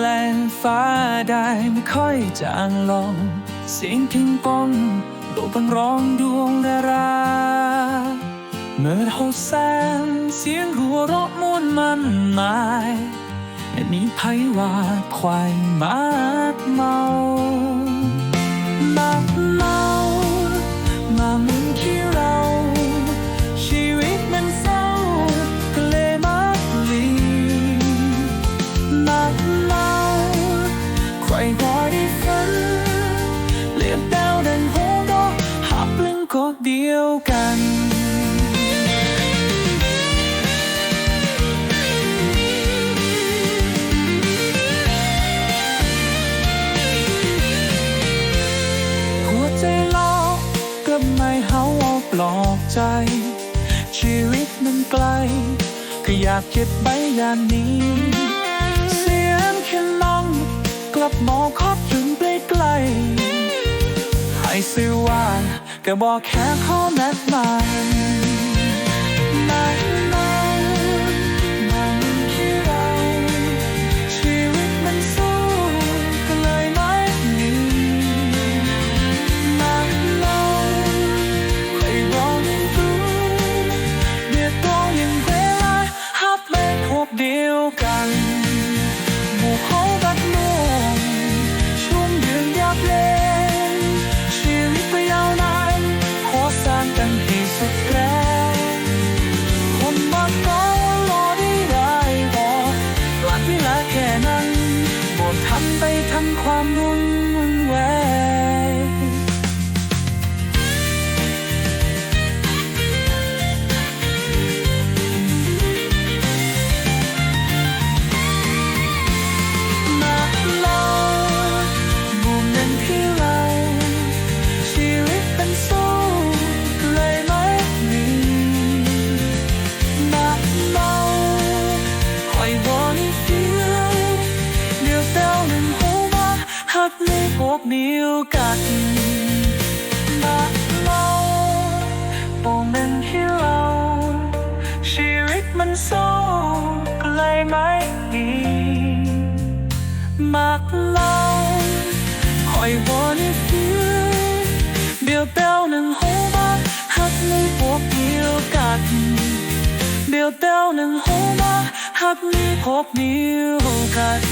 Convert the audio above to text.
และฟ้าได้ไม่ค่อยจางลงเสียงพิงปองโลกบังร้องดวงดาราเมื่อโหดแสนเสียงหัวเราะม่วนมันมายและมีไผว่าควายมากเมา มากเมามา ใครพอได้ฝันเลียบดาวดังโหดอกหับลึงก็เดียวกันหัวใจลอกก็ไม่เฮาเอาปลอบใจ ชีวิตมันไกล ก็อยากเก็บใบอย่างนี้ เสียงแค่น้อง กับมองคอบถึงใกล้ๆให้สื่อว่าก็บอกแค่ข้อแม้มันไดียวเต้าหนึ่งหัวหักในพวกเดียวกันมาเล่ามุมนั้นที่เราชีวิตมันสู้เลยไม่มีมากเล่าคอยบอกให้เฟียเดียวเต้าหนึ่งหัวหักในพวกเดียวกันเดียวเต้าหนึ่งหัวหักในพวกเดียวกัน